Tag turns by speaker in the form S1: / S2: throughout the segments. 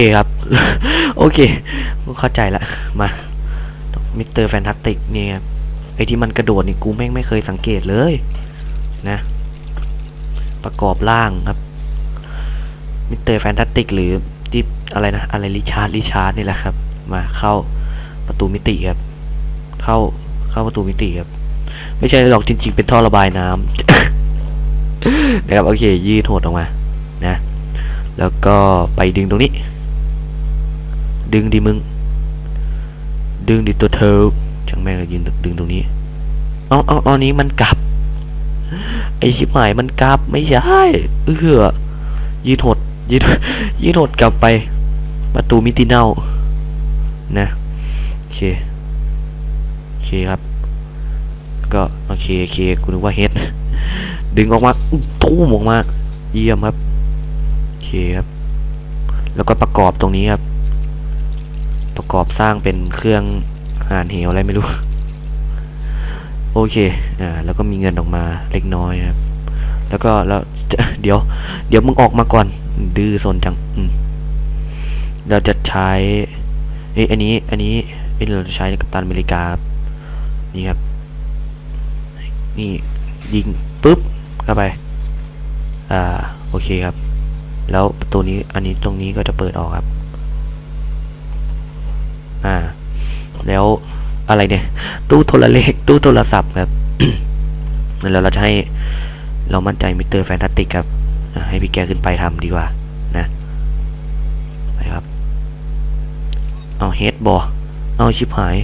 S1: เคครับ โอเคเข้าใจละมามิสเตอร์แฟนตาติกเนี่ยครับไอที่มันกระโดดนี่กูแม่งไม่เคยสังเกตเลยนะ ประกอบร่างครับมิสเตอร์แฟนตาติกหรือที่อะไรนะอะไรริชาร์ดริชาร์ดนี่แหละครับ มาเข้าประตูมิติครับ เข้าเข้าประตูมิติครับ ไม่ใช่หรอกจริง ๆ เป็นท่อระบายน้ำนะครับโอเคยืดหดออกมานะ แล้วก็ไปดึงตรงนี้ ดึงดิมึง ดึงดิตัวเธอช่างแม่งเลยยืนดึงตรงนี้เอาเอาเอานี้มันกลับ ไอชิบหายมันกลับไม่ใช่เออยืดหดยืดยืดหดกลับไป ประตูมิติเน่านะโอเคโอเคครับ ก็โอเคโอเคกูนึกว่าเฮดดึงออกมาทุ่มออกมา เยี่ยมครับโอเคครับ แล้วก็ประกอบตรงนี้ครับ กอบสร้างเป็นเครื่องหานเหวอะไรไม่รู้ โอเค อ่า แล้วก็มีเงินออกมาเล็กน้อยครับ แล้วก็แล้วเดี๋ยว เดี๋ยวมึงออกมาก่อน ดื้อโซนจังอืมเราจะใช้เอ้อันนี้ อันนี้เอ้เราจะใช้กับตันอเมริกา นี่ครับ นี่ยิงปุ๊บเข้าไป อ่า โอเคครับ แล้วประตูนี้ อันนี้ตรงนี้ก็จะเปิดออกครับ อ่า แล้วอะไรเนี่ย ตู้โทรเลขตู้โทรศัพท์ครับ แล้วเราจะให้เรามั่นใจมิสเตอร์แฟนตาติกครับ ให้พี่แกขึ้นไปทำดีกว่า นะไปครับ เอาเฮดบอเอาชิบหาย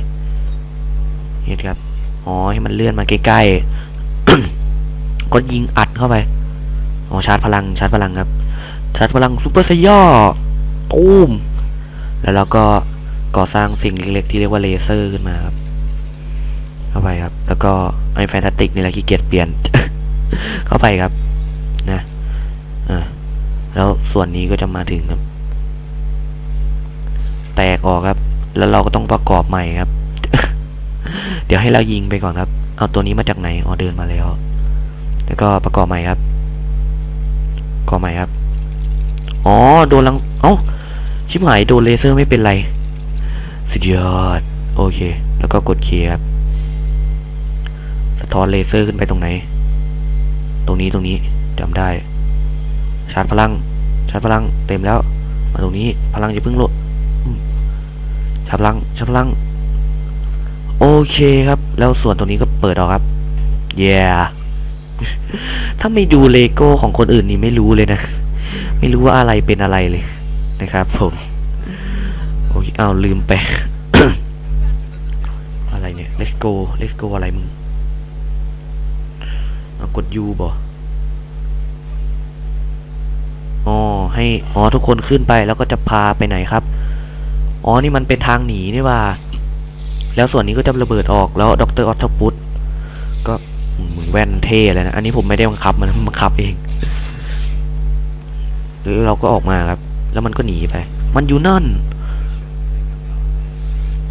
S1: เฮดครับ อ๋อ ให้มันเลื่อนมาใกล้ๆ ก็ยิงอัดเข้าไป อ๋อชาร์จพลัง ชาร์จพลังครับ ชาร์จพลังซูเปอร์ไซย่อตูมแล้วเราก็ ก่อสร้างสิ่งเล็กๆที่เรียกว่าเลเซอร์ขึ้นมาครับ เข้าไปครับ แล้วก็ไอแฟนตาติกนี่แหละขี้เกียจเปลี่ยน เข้าไปครับ นะอ่าแล้วส่วนนี้ก็จะมาถึงครับ แตกออกครับ แล้วเราก็ต้องประกอบใหม่ครับ เดี๋ยวให้เรายิงไปก่อนครับ เอาตัวนี้มาจากไหนอ๋อเดินมาแล้ว แล้วก็ประกอบใหม่ครับประกอบใหม่ครับ อ๋อ โดนลัง เอ้า ชิบหาย โดนเลเซอร์ไม่เป็นไร สุดยอด โอเค แล้วก็กดเคลียร์ครับสะท้อนเลเซอร์ขึ้นไปตรงไหน ตรงนี้ตรงนี้จำได้ ชาร์จพลัง ชาร์จพลังเต็มแล้ว มาตรงนี้พลังอย่าเพิ่งลดชาร์จพลัง ชาร์จพลัง โอเคครับ แล้วส่วนตรงนี้ก็เปิดออกครับเย้ถ้าไม่ดูเลโก้ของคนอื่นนี่ไม่รู้เลยนะ ไม่รู้ว่าอะไรเป็นอะไรเลยนะครับผม เอาลืมไป อะไรเนี่ย let's go let's go อะไรมึงเอากด U บ่อ๋อให้อ๋อทุกคนขึ้นไปแล้วก็จะพาไปไหนครับ อ๋อ นี่มันเป็นทางหนีนี่ว่า แล้วส่วนนี้ก็จะระเบิดออกแล้วดรออตพุตก็มมึงแว่นเท่เลยนะ อันนี้ผมไม่ได้บังคับมันบังคับเองแล้วเราก็ออกมาครับ แล้วมันก็หนีไป มันอยู่นั่น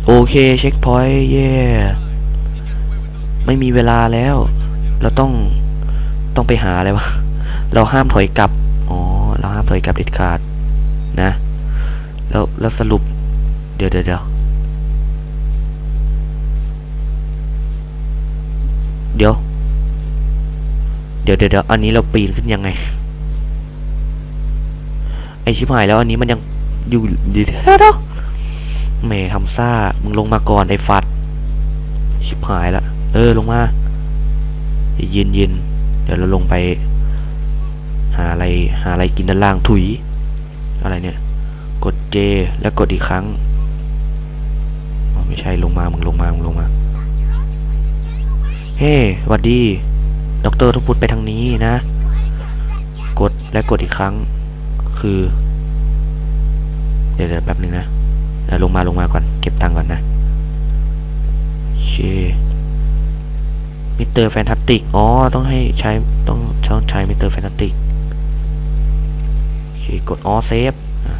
S1: โอเคเช็คพอยต์เย่ไม่มีเวลาแล้ว เราต้องต้องไปหาอะไรวะ เราห้ามถอยกลับ อ๋อ เราห้ามถอยกลับเด็ดขาดนะ แล้วแล้วสรุป เดี๋ยวเดี๋ยวเดี๋ยวเดี๋ยวเดี๋ยวเดี๋ยวอันนี้เราปีนขึ้นยังไง ไอชิบหายแล้วอันนี้มันยังอยู่เดี๋ยวเดี๋ยว เดี๋ยวแหมทำซ่า มึงลงมาก่อนไอ้ฟัด ชิบหายละ เออลงมาเย็นเย็นเดี๋ยวเราลงไป หาอะไรหาอะไรกินด้านล่างถุย อะไรเนี่ย กด J แล้วกดอีกครั้งไม่ใช่ลงมา มึงลงมา มึงลงมา เฮ้วัดดี ด็อกเตอร์ทุกพุทไปทางนี้นะ กดและกดอีกครั้ง คือ เดี๋ยวแป๊บนึงนะ ลงมาลงมาก่อน เก็บตังค์ก่อนนะเคมิเตอร์แฟนตาติก อ๋อ ต้องให้ใช้ ต้องต้องใช้มิเตอร์แฟนตาติกโอเค กด อ๋อ เซฟ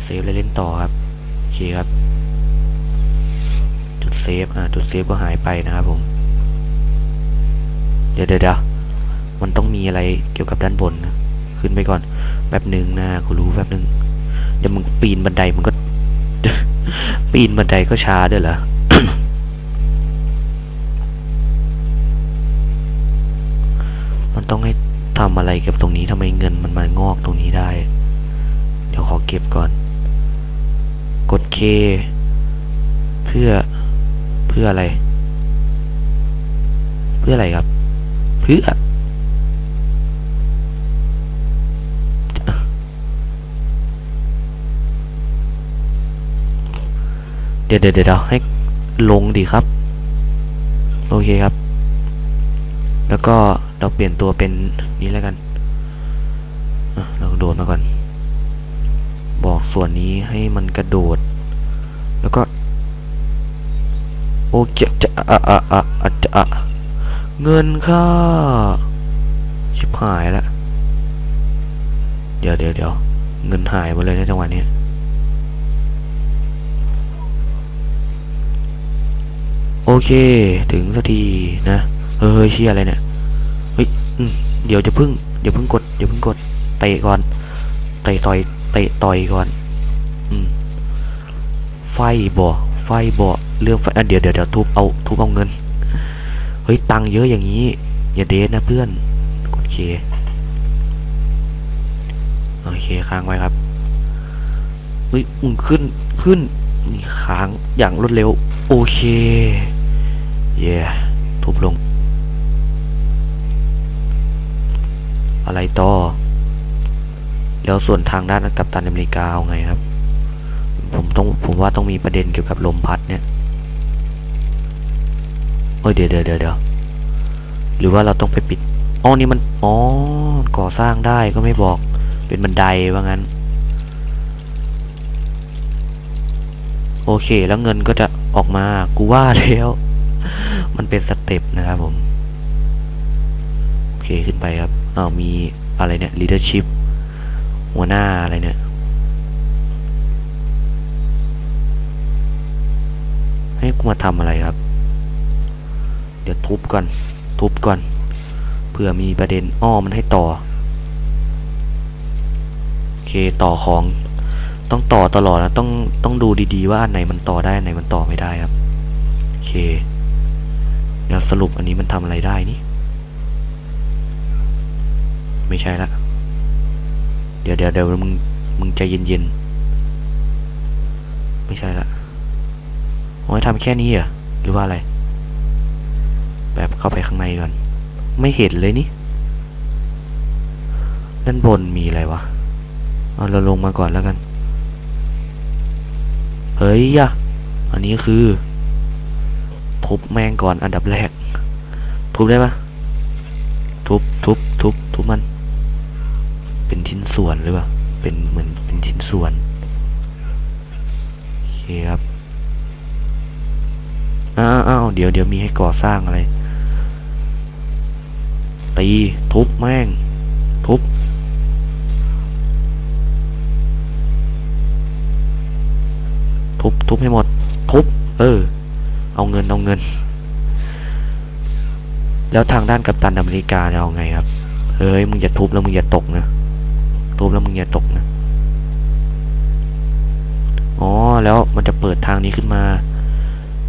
S1: เซฟแล้วเล่นต่อครับ โอเคครับ จุดเซฟ อ่า จุดเซฟก็หายไปนะครับผมเดี๋ยวเดี๋ยวเดี๋ยวมันต้องมีอะไรเกี่ยวกับด้านบนนะ ขึ้นไปก่อน แป๊บหนึ่งนะกูรู้แป๊บหนึ่งเดี๋ยวมึงปีนบันไดมึงก็ ปีนบันไดก็ช้าด้วยเหรอมันต้องให้ทำอะไรกับตรงนี้ทำไมเงินมันมางอกตรงนี้ได้ เดี๋ยวขอเก็บก่อน กดเคเพื่อเพื่ออะไร เพื่ออะไรครับ เพื่อ ดี๋ยวเดี๋ยวเดี๋ยวให้ลงดีครับ โอเคครับ แล้วก็เราเปลี่ยนตัวเป็นนี้แล้วกันอะเราโดดมาก่อน บอกส่วนนี้ให้มันกระโดด แล้วก็ โอเคจะอะอะอะอะจะอะเงินค่าชิบหายละ เดี๋ยวเดี๋ยวเดี๋ยวเงินหายหมดเลยในจังหวะนี้ โอเค ถึงสักทีนะเฮ้ยเชี่ยอะไรเนี่ยเฮ้ยเดี๋ยวจะพึ่งเดี๋ยวพึ่งกดเดี๋ยวพึ่งกดเตะก่อนเตะต่อยเตะต่อยก่อนอืมไฟบ่อไฟบ่อเรื่องไฟอะเดี๋ยวเดี๋ยวเดี๋ยวทุบเอาทุบเอาเงินเฮ้ยตังเยอะอย่างนี้ อย่าเดทนะเพื่อนกดเคโอเคค้างไว้ครับเฮ้ยมึงขึ้นขึ้นค้างอย่างรวดเร็ว โอเค เย่ทุบลง อะไรต่อ แล้วส่วนทางด้านกัปตันอเมริกาเอาไงครับ ผมต้องผมว่าต้องมีประเด็นเกี่ยวกับลมพัดเนี่ยโอ้ยเดี๋ยวเดี๋ยวเดี๋ยวเดี๋ยวหรือว่าเราต้องไปปิดอ๋อนี่มันอ๋อก่อสร้างได้ก็ไม่บอก เป็นบันไดว่างั้น โอเค แล้วเงินก็จะออกมา กูว่าแล้ว มันเป็นสเต็ปนะครับผม โอเคขึ้นไปครับอ้าวมีอะไรเนี่ย leadership หัวหน้าอะไรเนี่ย ให้กูมาทำอะไรครับ เดี๋ยวทุบก่อน ทุบก่อน เพื่อมีประเด็นอ้อมันให้ต่อ โอเคต่อของต้องต่อตลอดนะ ต้องต้องดูดีๆว่าอันไหนมันต่อได้อันไหนมันต่อไม่ได้ครับ โอเค เดี๋ยวสรุปอันนี้มันทำอะไรได้นี่ ไม่ใช่ละ เดี๋ยวเดี๋ยวเดี๋ยวมึง มึงใจเย็นๆ ไม่ใช่ละโอ้ยทำแค่นี้เหรอ หรือว่าอะไร แบบเข้าไปข้างในก่อน ไม่เห็นเลยนี่ ด้านบนมีอะไรวะ เอาเราลงมาก่อนแล้วกัน เฮ้ยอะอันนี้คือ ทุบแมงก่อนอันดับแรก ทุบได้ปะทุบทุบทุบทุบมัน เป็นชิ้นส่วนหรือเปล่าเป็นเหมือนเป็นชิ้นส่วนโอเคครับอ้าวอ้าวเดี๋ยวเดี๋ยวมีให้ก่อสร้างอะไร ตีทุบแม่ง ทุบทุบทุบให้หมด ทุบ เออ เอาเงินเอาเงิน แล้วทางด้านกัปตันอเมริกาจะเอาไงครับเฮ้ยมึงอย่าทุบแล้วมึงอย่าตกนะทุบแล้วมึงอย่าตกนะอ๋อแล้วมันจะเปิดทางนี้ขึ้นมา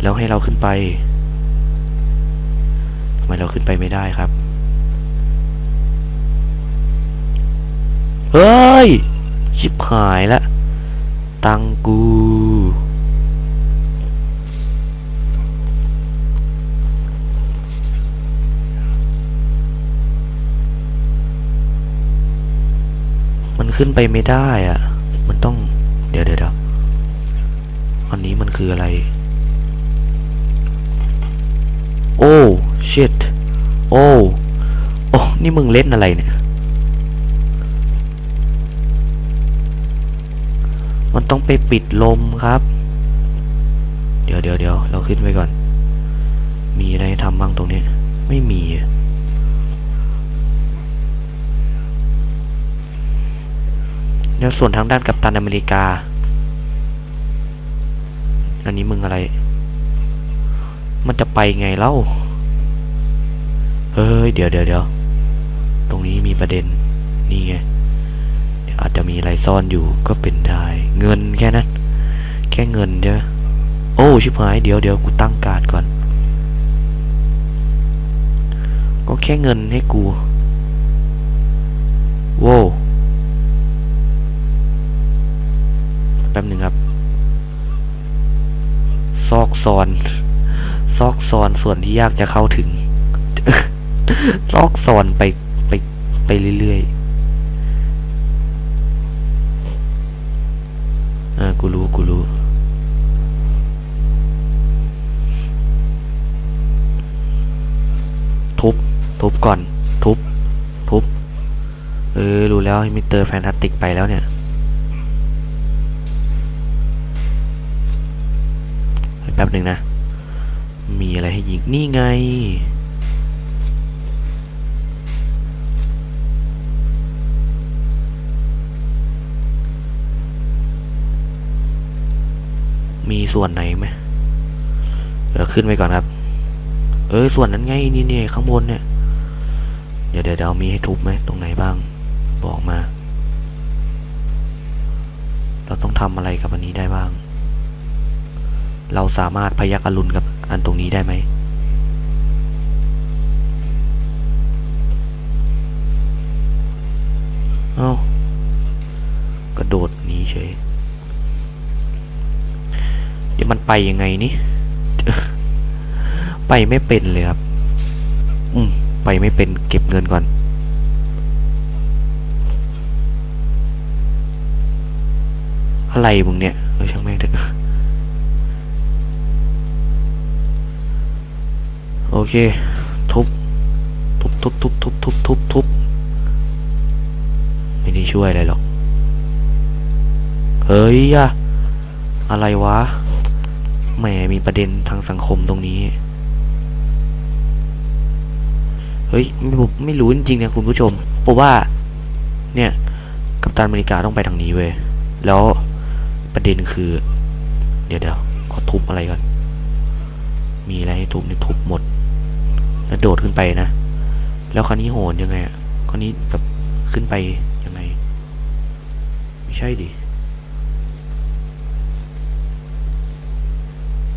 S1: แล้วให้เราขึ้นไปทำไมเราขึ้นไปไม่ได้ครับเฮ้ยชิบหายละ ตังกู ขึ้นไปไม่ได้อะมันต้องเดี๋ยวเดี๋ยวเดี๋ยวอันนี้มันคืออะไร โอ้ชิตโอ้โอ้นี่มึงเล่นอะไรเนี่ย มันต้องไปปิดลมครับ เดี๋ยวเดี๋ยวเดี๋ยวเราขึ้นไปก่อน มีอะไรทำบ้างตรงนี้ ไม่มีอะ เดี๋ยวส่วนทางด้านกัปตันอเมริกา อันนี้มึงอะไร มันจะไปไงเล่า เฮ้ย เดี๋ยวเดี๋ยวเดี๋ยว ตรงนี้มีประเด็น นี่ไง อาจจะมีอะไรซ่อนอยู่ก็เป็นได้ เงินแค่นั้น แค่เงินใช่ไหมโอ้ ชิบหาย เดี๋ยวเดี๋ยวกูตั้งการ์ดก่อน ก็แค่เงินให้กู โว้ ป๊บหนึ่งครับ ซอกซอน ซอกซอนส่วนที่ยากจะเข้าถึง ซอกซอนไปไปไปเรื่อยๆ อ่า กูรู้ กูรู้ทุบ ทุบก่อน ทุบ ทุบ เออ รู้แล้วมิสเตอร์แฟนตาติกไปแล้วเนี่ย แป๊บหนึ่งนะ มีอะไรให้ยิง นี่ไง มีส่วนไหนไหมเดี๋ยวขึ้นไปก่อนครับ เออส่วนนั้นไง นี่นี่ข้างบนเนี่ย เดี๋ยวเดี๋ยวเดี๋ยวมีให้ทุบไหม ตรงไหนบ้าง บอกมา เราต้องทำอะไรกับอันนี้ได้บ้าง เราสามารถพยักอรุณกับอันตรงนี้ได้ไหม เอ้ากระโดดหนีเฉยเดี๋ยวมันไปยังไงนี่ ไปไม่เป็นเลยครับ อืม ไปไม่เป็นเก็บเงินก่อนอะไรมึงเนี่ย โอเค ทุบ ทุบทุบทุบทุบทุบทุบทุบไม่ได้ช่วยอะไรหรอก เฮ้ยอะอะไรวะ แหมมีประเด็นทางสังคมตรงนี้ เฮ้ยไม่รู้ไม่รู้จริงๆนะคุณผู้ชม เพราะว่า เนี่ย กัปตันอเมริกาต้องไปทางนี้เว้ย แล้วประเด็นคือ เดี๋ยวเดี๋ยวขอทุบอะไรก่อน มีอะไรให้ทุบนี่ทุบหมด แล้วโดดขึ้นไปนะ แล้วคราวนี้โหนยังไงอะคราวนี้แบบขึ้นไปยังไง ไม่ใช่ดิ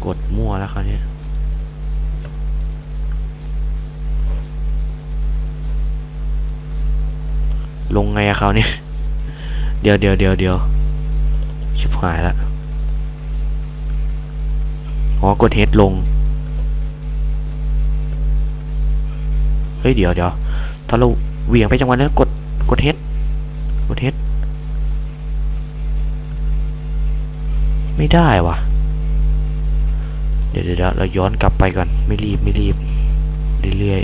S1: กดมั่วแล้วคราวนี้ลงไงอะเขาวเนี่ยเดี๋ยวเดี๋ยวเดี๋ยวเดี๋ยวชิบหายละอ๋อกดเฮดลง เฮ้ยเดี๋ยวเดี๋ยวถ้าเราเหวี่ยงไปจังหวะนั้นกดกดเฮดกดเฮดไม่ได้วะเดี๋ยวเดี๋ยวเราย้อนกลับไปก่อนไม่รีบไม่รีบเรื่อย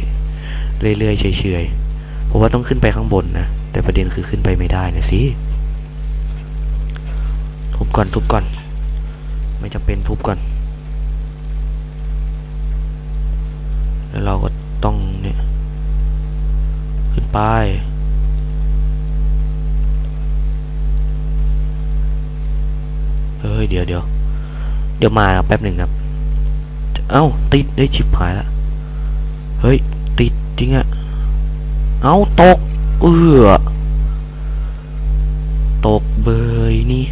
S1: ๆเรื่อยๆเฉยๆเพราะว่าต้องขึ้นไปข้างบนนะแต่ประเด็นคือขึ้นไปไม่ได้นะสิทุบก่อนทุบก่อน ไม่จำเป็นทุบก่อน แล้วเราก็ ไป เฮ้ย เดี๋ยวเดี๋ยวเดี๋ยวมาแป๊บหนึ่งครับ เอ้า ติดได้ชิบหายละเฮ้ย ติดจริงอะเอ้า ตก เอือตกเบยนี่